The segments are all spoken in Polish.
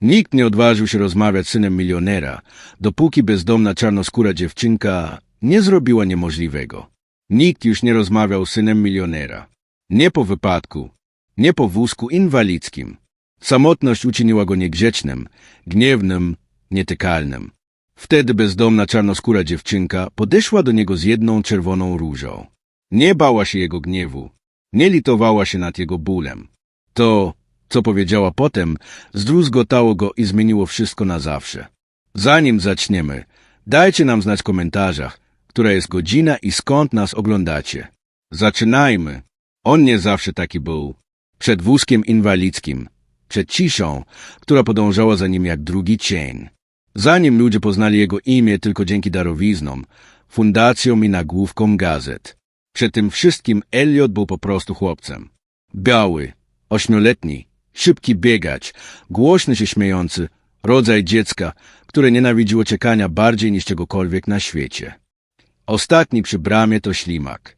Nikt nie odważył się rozmawiać z synem milionera, dopóki bezdomna czarnoskóra dziewczynka nie zrobiła niemożliwego. Nikt już nie rozmawiał z synem milionera. Nie po wypadku, nie po wózku inwalidzkim. Samotność uczyniła go niegrzecznym, gniewnym, nietykalnym. Wtedy bezdomna czarnoskóra dziewczynka podeszła do niego z jedną czerwoną różą. Nie bała się jego gniewu, nie litowała się nad jego bólem. To, co powiedziała potem, zdruzgotało go i zmieniło wszystko na zawsze. Zanim zaczniemy, dajcie nam znać w komentarzach, która jest godzina i skąd nas oglądacie. Zaczynajmy. On nie zawsze taki był. Przed wózkiem inwalidzkim, przed ciszą, która podążała za nim jak drugi cień. Zanim ludzie poznali jego imię tylko dzięki darowiznom, fundacjom i nagłówkom gazet. Przed tym wszystkim Elliot był po prostu chłopcem. Biały, ośmioletni, szybki biegacz, głośny się śmiejący, rodzaj dziecka, które nienawidziło czekania bardziej niż czegokolwiek na świecie. Ostatni przy bramie to ślimak.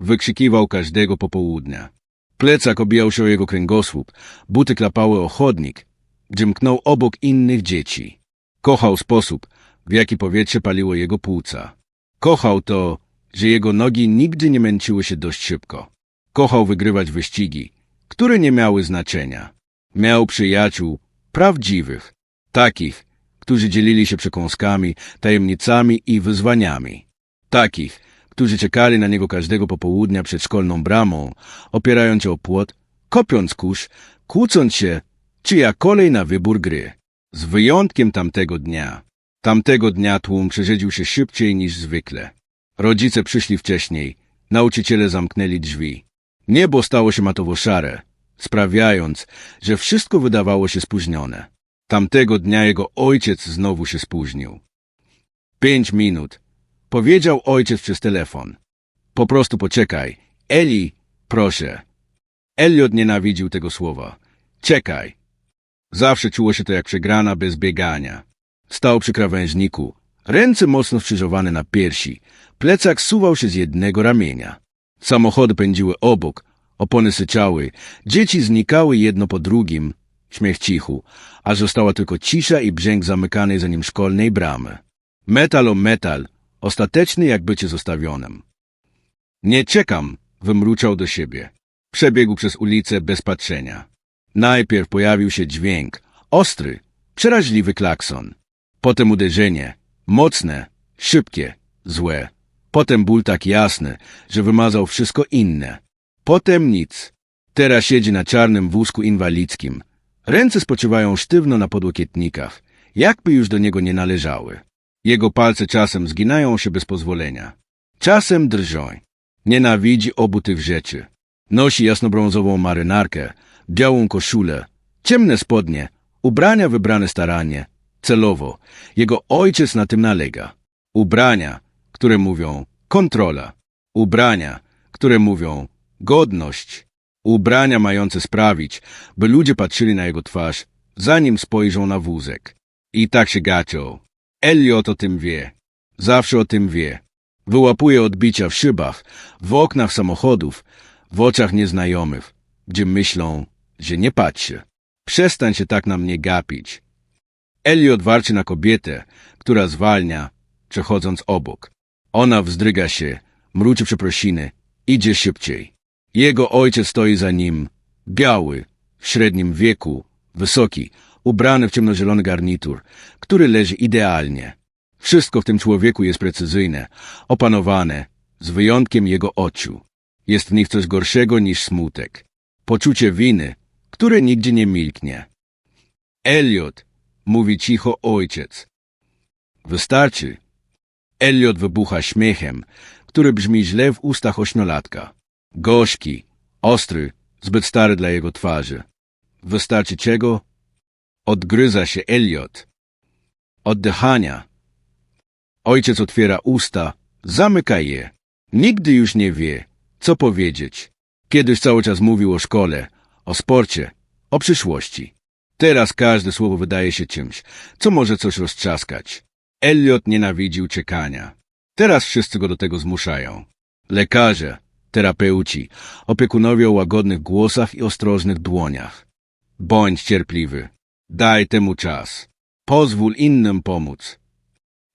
Wykrzykiwał każdego popołudnia. Plecak obijał się o jego kręgosłup, buty klapały o chodnik, gdzie mknął obok innych dzieci. Kochał sposób, w jaki powietrze paliło jego płuca. Kochał to, że jego nogi nigdy nie męczyły się dość szybko. Kochał wygrywać wyścigi, które nie miały znaczenia. Miał przyjaciół prawdziwych, takich, którzy dzielili się przekąskami, tajemnicami i wyzwaniami. Takich, którzy czekali na niego każdego popołudnia przed szkolną bramą, opierając się o płot, kopiąc kurz, kłócąc się, czyja kolej na wybór gry. Z wyjątkiem tamtego dnia. Tamtego dnia tłum przerzedził się szybciej niż zwykle. Rodzice przyszli wcześniej, nauczyciele zamknęli drzwi. Niebo stało się matowo szare, sprawiając, że wszystko wydawało się spóźnione. Tamtego dnia jego ojciec znowu się spóźnił. Pięć minut. Powiedział ojciec przez telefon. Po prostu poczekaj. Eli, proszę. Elliot nienawidził tego słowa. Czekaj. Zawsze czuło się to jak przegrana bez biegania. Stał przy krawężniku, ręce mocno skrzyżowane na piersi, plecak suwał się z jednego ramienia. Samochody pędziły obok, opony syczały, dzieci znikały jedno po drugim, śmiech cichu, aż została tylko cisza i brzęk zamykanej za nim szkolnej bramy. Metal o metal, ostateczny jak bycie zostawionym. Nie czekam, wymruczał do siebie. Przebiegł przez ulicę bez patrzenia. Najpierw pojawił się dźwięk, ostry, przeraźliwy klakson. Potem uderzenie, mocne, szybkie, złe. Potem ból tak jasny, że wymazał wszystko inne. Potem nic. Teraz siedzi na czarnym wózku inwalidzkim. Ręce spoczywają sztywno na podłokietnikach, jakby już do niego nie należały. Jego palce czasem zginają się bez pozwolenia. Czasem drżą. Nienawidzi obu tych rzeczy. Nosi jasnobrązową marynarkę, białą koszulę, ciemne spodnie, ubrania wybrane starannie, celowo. Jego ojciec na tym nalega. Ubrania, które mówią kontrola. Ubrania, które mówią godność. Ubrania mające sprawić, by ludzie patrzyli na jego twarz, zanim spojrzą na wózek. I tak się gacią. Elliot o tym wie. Zawsze o tym wie. Wyłapuje odbicia w szybach, w oknach samochodów, w oczach nieznajomych, gdzie myślą, że nie patrzy. Przestań się tak na mnie gapić. Elliot warczy na kobietę, która zwalnia, przechodząc obok. Ona wzdryga się, mruczy przeprosiny, idzie szybciej. Jego ojciec stoi za nim, biały, w średnim wieku, wysoki, ubrany w ciemnozielony garnitur, który leży idealnie. Wszystko w tym człowieku jest precyzyjne, opanowane, z wyjątkiem jego oczu. Jest w nich coś gorszego niż smutek. Poczucie winy, które nigdzie nie milknie. Elliot, mówi cicho ojciec. Wystarczy. Elliot wybucha śmiechem, który brzmi źle w ustach ośmiolatka. Gorzki, ostry, zbyt stary dla jego twarzy. Wystarczy czego? Odgryza się Elliot. Oddychania. Ojciec otwiera usta, zamyka je. Nigdy już nie wie, co powiedzieć. Kiedyś cały czas mówił o szkole, o sporcie, o przyszłości. Teraz każde słowo wydaje się czymś, co może coś roztrzaskać. Elliot nienawidził czekania. Teraz wszyscy go do tego zmuszają. Lekarze, terapeuci, opiekunowie o łagodnych głosach i ostrożnych dłoniach. Bądź cierpliwy. Daj temu czas. Pozwól innym pomóc.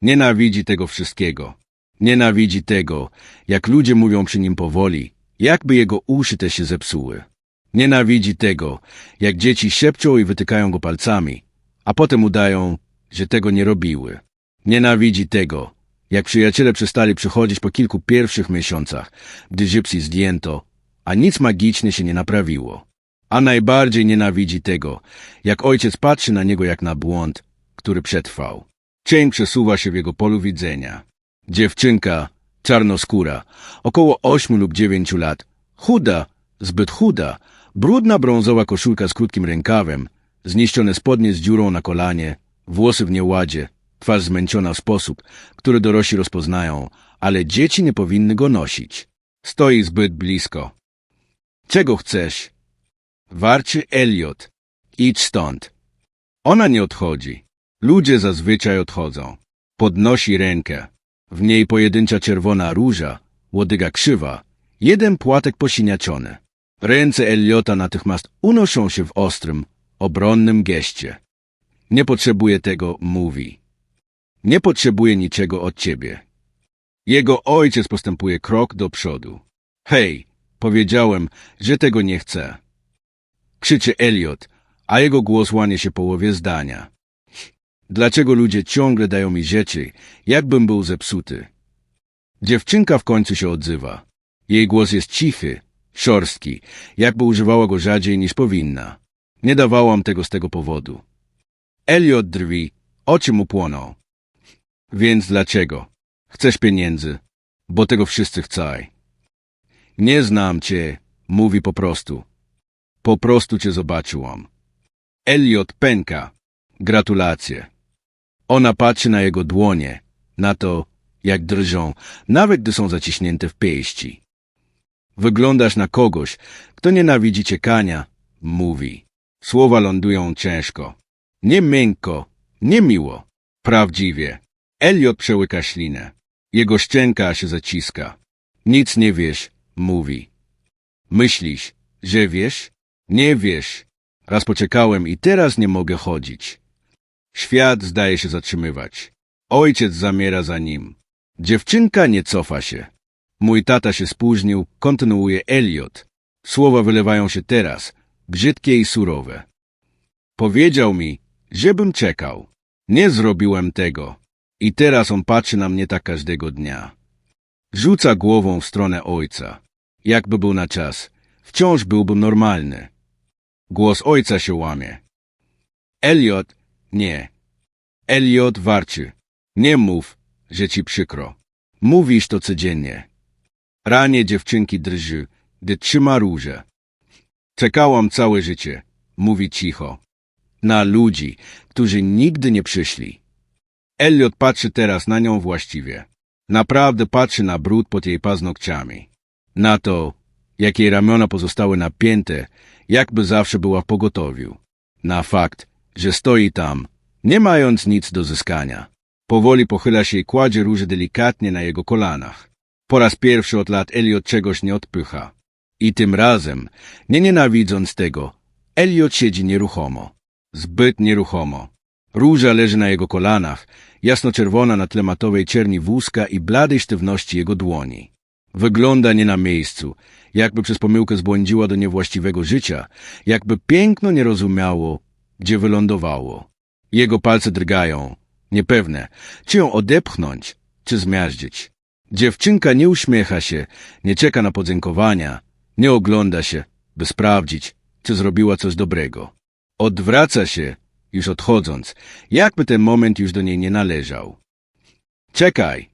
Nienawidzi tego wszystkiego. Nienawidzi tego, jak ludzie mówią przy nim powoli, jakby jego uszy te się zepsuły. Nienawidzi tego, jak dzieci szepczą i wytykają go palcami, a potem udają, że tego nie robiły. Nienawidzi tego, jak przyjaciele przestali przychodzić po kilku pierwszych miesiącach, gdy Gypsy zdjęto, a nic magicznie się nie naprawiło. A najbardziej nienawidzi tego, jak ojciec patrzy na niego jak na błąd, który przetrwał. Cień przesuwa się w jego polu widzenia. Dziewczynka, czarnoskóra, około ośmiu lub dziewięciu lat, chuda, zbyt chuda, brudna brązowa koszulka z krótkim rękawem, zniszczone spodnie z dziurą na kolanie, włosy w nieładzie, twarz zmęczona w sposób, który dorośli rozpoznają, ale dzieci nie powinny go nosić. Stoi zbyt blisko. Czego chcesz? Warczy Elliot. Idź stąd. Ona nie odchodzi. Ludzie zazwyczaj odchodzą. Podnosi rękę. W niej pojedyncza czerwona róża, łodyga krzywa, jeden płatek posiniaczony. Ręce Eliota natychmiast unoszą się w ostrym, obronnym geście. Nie potrzebuje tego, mówi. Nie potrzebuje niczego od ciebie. Jego ojciec postępuje krok do przodu. Hej, powiedziałem, że tego nie chcę. Krzyczy Eliot, a jego głos łanie się połowie zdania. Dlaczego ludzie ciągle dają mi rzeczy, jakbym był zepsuty? Dziewczynka w końcu się odzywa. Jej głos jest cichy, szorstki, jakby używała go rzadziej niż powinna. Nie dawałam tego z tego powodu. Eliot drwi, oczy mu płoną. Więc dlaczego? Chcesz pieniędzy, bo tego wszyscy chcą. Nie znam cię, mówi po prostu. Po prostu cię zobaczyłam. Eliot pęka. Gratulacje. Ona patrzy na jego dłonie, na to, jak drżą, nawet gdy są zaciśnięte w pięści. Wyglądasz na kogoś, kto nienawidzi ciekania, mówi. Słowa lądują ciężko. Nie miękko, nie miło. Prawdziwie. Eliot przełyka ślinę. Jego szczęka się zaciska. Nic nie wiesz, mówi. Myślisz, że wiesz? Nie wiesz. Raz poczekałem i teraz nie mogę chodzić. Świat zdaje się zatrzymywać. Ojciec zamiera za nim. Dziewczynka nie cofa się. Mój tata się spóźnił, kontynuuje Eliot. Słowa wylewają się teraz, brzydkie i surowe. Powiedział mi, żebym czekał. Nie zrobiłem tego. I teraz on patrzy na mnie tak każdego dnia. Rzuca głową w stronę ojca. Jakby był na czas, wciąż byłbym normalny. Głos ojca się łamie. Eliot, nie. Eliot warczy. Nie mów, że ci przykro. Mówisz to codziennie. Ranie dziewczynki drży, gdy trzyma róże. Czekałam całe życie, mówi cicho. Na ludzi, którzy nigdy nie przyszli. Elliot patrzy teraz na nią właściwie. Naprawdę patrzy na brud pod jej paznokciami. Na to, jak jej ramiona pozostały napięte, jakby zawsze była w pogotowiu. Na fakt, że stoi tam, nie mając nic do zyskania. Powoli pochyla się i kładzie róże delikatnie na jego kolanach. Po raz pierwszy od lat Elliot czegoś nie odpycha. I tym razem, nie nienawidząc tego, Elliot siedzi nieruchomo. Zbyt nieruchomo. Róża leży na jego kolanach, jasno-czerwona na tle matowej czerni wózka i bladej sztywności jego dłoni. Wygląda nie na miejscu, jakby przez pomyłkę zbłądziła do niewłaściwego życia, jakby piękno nie rozumiało, gdzie wylądowało. Jego palce drgają, niepewne, czy ją odepchnąć, czy zmiażdżyć. Dziewczynka nie uśmiecha się, nie czeka na podziękowania, nie ogląda się, by sprawdzić, czy zrobiła coś dobrego. Odwraca się, już odchodząc, jakby ten moment już do niej nie należał. Czekaj!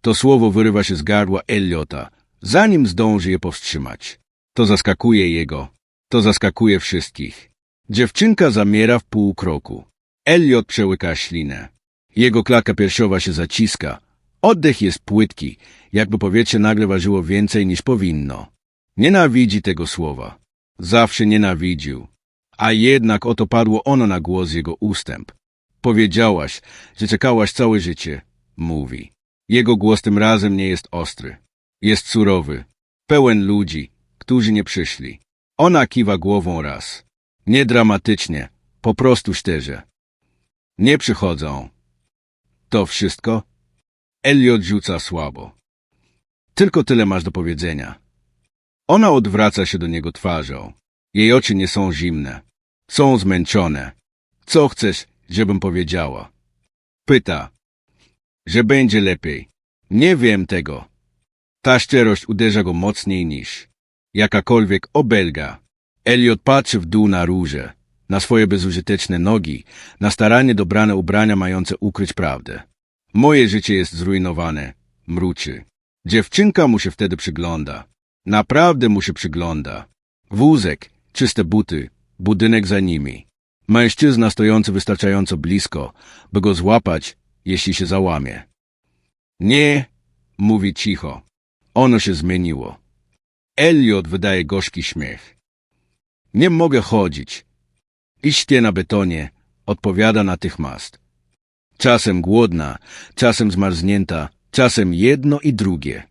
To słowo wyrywa się z gardła Eliota, zanim zdąży je powstrzymać. To zaskakuje jego, to zaskakuje wszystkich. Dziewczynka zamiera w pół kroku. Elliot przełyka ślinę. Jego klatka piersiowa się zaciska. Oddech jest płytki, jakby powietrze nagle ważyło więcej niż powinno. Nienawidzi tego słowa. Zawsze nienawidził. A jednak oto padło ono na głos jego ustęp. Powiedziałaś, że czekałaś całe życie, mówi. Jego głos tym razem nie jest ostry. Jest surowy, pełen ludzi, którzy nie przyszli. Ona kiwa głową raz. Nie dramatycznie, Po prostu szczerze. Nie przychodzą. To wszystko? Elliot rzuca słabo. Tylko tyle masz do powiedzenia. Ona odwraca się do niego twarzą. Jej oczy nie są zimne. Są zmęczone. Co chcesz, żebym powiedziała? Pyta. Że będzie lepiej. Nie wiem tego. Ta szczerość uderza go mocniej niż jakakolwiek obelga. Elliot patrzy w dół na róże, na swoje bezużyteczne nogi, na starannie dobrane ubrania mające ukryć prawdę. Moje życie jest zrujnowane, mruczy. Dziewczynka mu się wtedy przygląda. Naprawdę mu się przygląda. Wózek, czyste buty, budynek za nimi. Mężczyzna stojący wystarczająco blisko, by go złapać, jeśli się załamie. Nie, mówi cicho. Ono się zmieniło. Elliot wydaje gorzki śmiech. Nie mogę chodzić. Iście na betonie, odpowiada natychmiast. Czasem głodna, czasem zmarznięta, czasem jedno i drugie.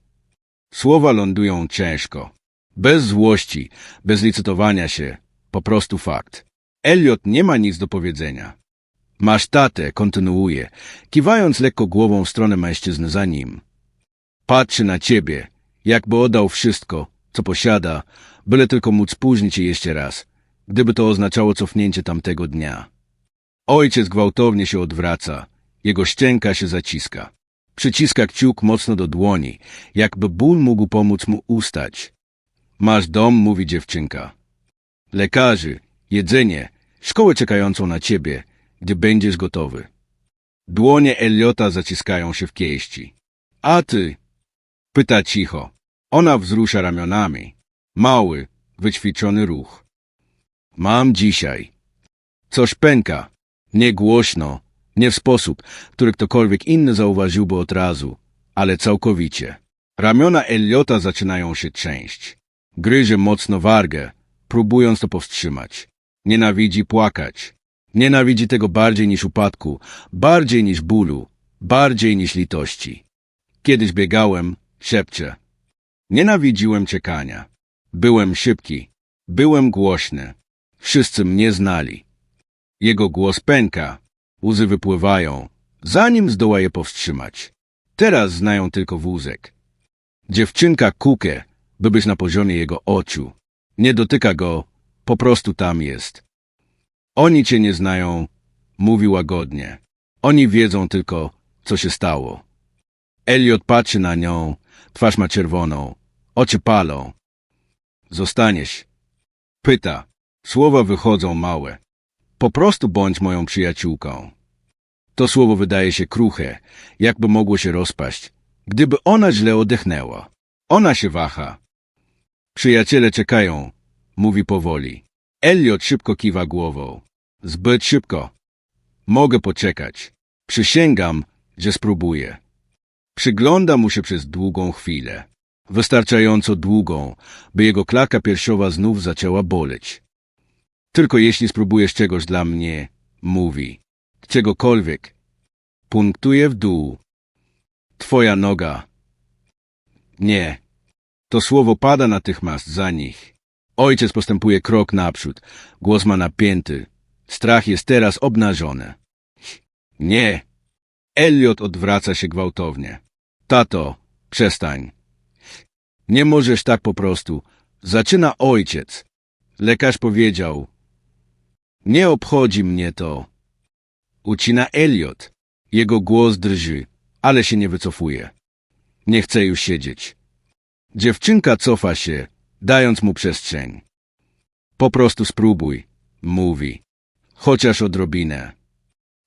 Słowa lądują ciężko. Bez złości, bez licytowania się, po prostu fakt. Elliot nie ma nic do powiedzenia. Masz tatę, kontynuuje, kiwając lekko głową w stronę mężczyzny za nim. Patrzy na ciebie, jakby oddał wszystko, co posiada, byle tylko móc spóźnić się jeszcze raz, gdyby to oznaczało cofnięcie tamtego dnia. Ojciec gwałtownie się odwraca, jego szczęka się zaciska. Przyciska kciuk mocno do dłoni, jakby ból mógł pomóc mu ustać. Masz dom, mówi dziewczynka. Lekarzy, jedzenie, szkołę czekającą na ciebie, gdy będziesz gotowy. Dłonie Eliota zaciskają się w kieści. A ty? Pyta cicho. Ona wzrusza ramionami. Mały, wyćwiczony ruch. Mam dzisiaj. Coś pęka. Nie głośno, nie w sposób, który ktokolwiek inny zauważyłby od razu, ale całkowicie. Ramiona Eliota zaczynają się trzęść. Gryzie mocno wargę, próbując to powstrzymać. Nienawidzi płakać. Nienawidzi tego bardziej niż upadku, bardziej niż bólu, bardziej niż litości. Kiedyś biegałem, szepcze. Nienawidziłem czekania. Byłem szybki, byłem głośny. Wszyscy mnie znali. Jego głos pęka, łzy wypływają, zanim zdoła je powstrzymać. Teraz znają tylko wózek. Dziewczynka kukę, by być na poziomie jego oczu. Nie dotyka go, po prostu tam jest. Oni cię nie znają, mówi łagodnie. Oni wiedzą tylko, co się stało. Elliot patrzy na nią, twarz ma czerwoną, oczy palą. Zostaniesz. Pyta. Słowa wychodzą małe. Po prostu bądź moją przyjaciółką. To słowo wydaje się kruche, jakby mogło się rozpaść, gdyby ona źle odetchnęła. Ona się waha. Przyjaciele czekają, mówi powoli. Elliot szybko kiwa głową. Zbyt szybko. Mogę poczekać. Przysięgam, że spróbuję. Przygląda mu się przez długą chwilę. Wystarczająco długą, by jego klaka piersiowa znów zaczęła boleć. Tylko jeśli spróbujesz czegoś dla mnie, mówi. Czegokolwiek. Punktuje w dół. Twoja noga. Nie. To słowo pada natychmiast za nich. Ojciec postępuje krok naprzód. Głos ma napięty. Strach jest teraz obnażony. Nie. Elliot odwraca się gwałtownie. Tato, przestań. Nie możesz tak po prostu. Zaczyna ojciec. Lekarz powiedział. Nie obchodzi mnie to. Ucina Elliot. Jego głos drży, ale się nie wycofuje. Nie chce już siedzieć. Dziewczynka cofa się, dając mu przestrzeń. Po prostu spróbuj, mówi. Chociaż odrobinę.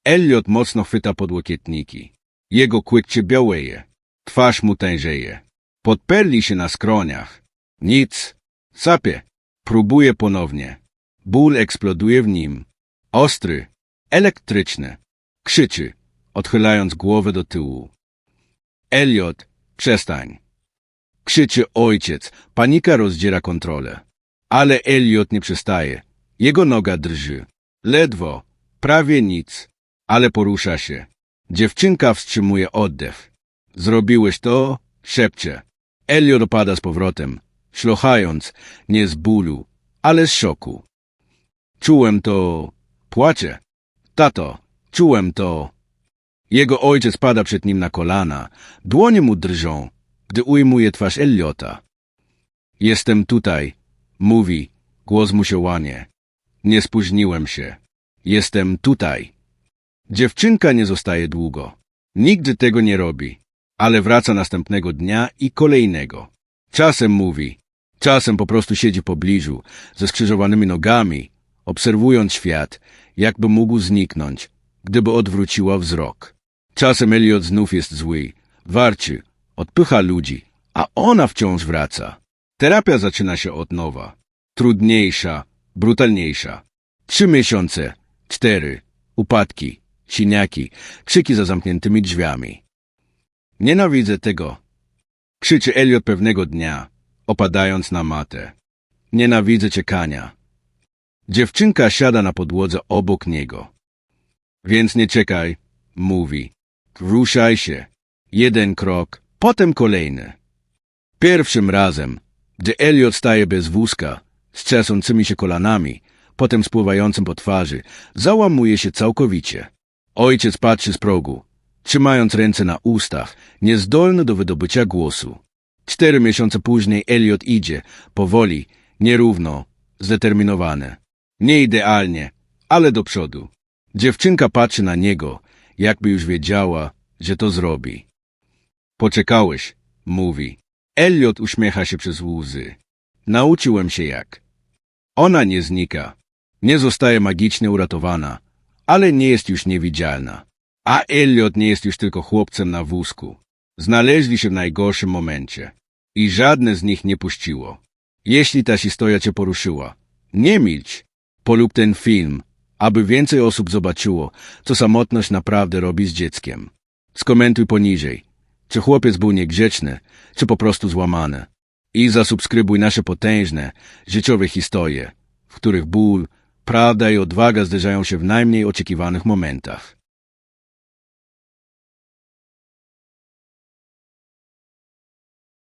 Elliot mocno chwyta podłokietniki. Jego kłykcie białyje. Twarz mu tężeje. Podperli się na skroniach. Nic. Sapie. Próbuje ponownie. Ból eksploduje w nim. Ostry. Elektryczny. Krzyczy, odchylając głowę do tyłu. Elliot, przestań. Krzyczy ojciec. Panika rozdziera kontrolę. Ale Elliot nie przestaje. Jego noga drży. Ledwo. Prawie nic. Ale porusza się. Dziewczynka wstrzymuje oddech. Zrobiłeś to? Szepcze. Elliot opada z powrotem, szlochając, nie z bólu, ale z szoku. Czułem to, Płacze. Tato, czułem to. Jego ojciec pada przed nim na kolana. Dłonie mu drżą, gdy ujmuje twarz Eliota. Jestem tutaj, mówi, głos mu się łanie. Nie spóźniłem się. Jestem tutaj. Dziewczynka nie zostaje długo. Nigdy tego nie robi, ale wraca następnego dnia i kolejnego. Czasem mówi, czasem po prostu siedzi pobliżu, ze skrzyżowanymi nogami, obserwując świat, jakby mógł zniknąć, gdyby odwróciła wzrok. Czasem Elliot znów jest zły, warczy, odpycha ludzi, a ona wciąż wraca. Terapia zaczyna się od nowa. Trudniejsza, brutalniejsza. Trzy miesiące, cztery, upadki, siniaki, krzyki za zamkniętymi drzwiami. Nienawidzę tego, krzyczy Elliot pewnego dnia, opadając na matę. Nienawidzę czekania. Dziewczynka siada na podłodze obok niego. Więc nie czekaj, mówi. Ruszaj się. Jeden krok, potem kolejny. Pierwszym razem, gdy Elliot staje bez wózka, z trzęsącymi się kolanami, potem spływającym po twarzy, załamuje się całkowicie. Ojciec patrzy z progu, trzymając ręce na ustach, niezdolny do wydobycia głosu. Cztery miesiące później Elliot idzie, powoli, nierówno, zdeterminowany. Nie idealnie, ale do przodu. Dziewczynka patrzy na niego, jakby już wiedziała, że to zrobi. Poczekałeś, mówi. Elliot uśmiecha się przez łzy. Nauczyłem się jak. Ona nie znika. Nie zostaje magicznie uratowana, ale nie jest już niewidzialna. A Elliot nie jest już tylko chłopcem na wózku. Znaleźli się w najgorszym momencie. I żadne z nich nie puściło. Jeśli ta historia cię poruszyła, nie milcz. Polub ten film, aby więcej osób zobaczyło, co samotność naprawdę robi z dzieckiem. Skomentuj poniżej, czy chłopiec był niegrzeczny, czy po prostu złamany. I zasubskrybuj nasze potężne, życiowe historie, w których ból, prawda i odwaga zderzają się w najmniej oczekiwanych momentach.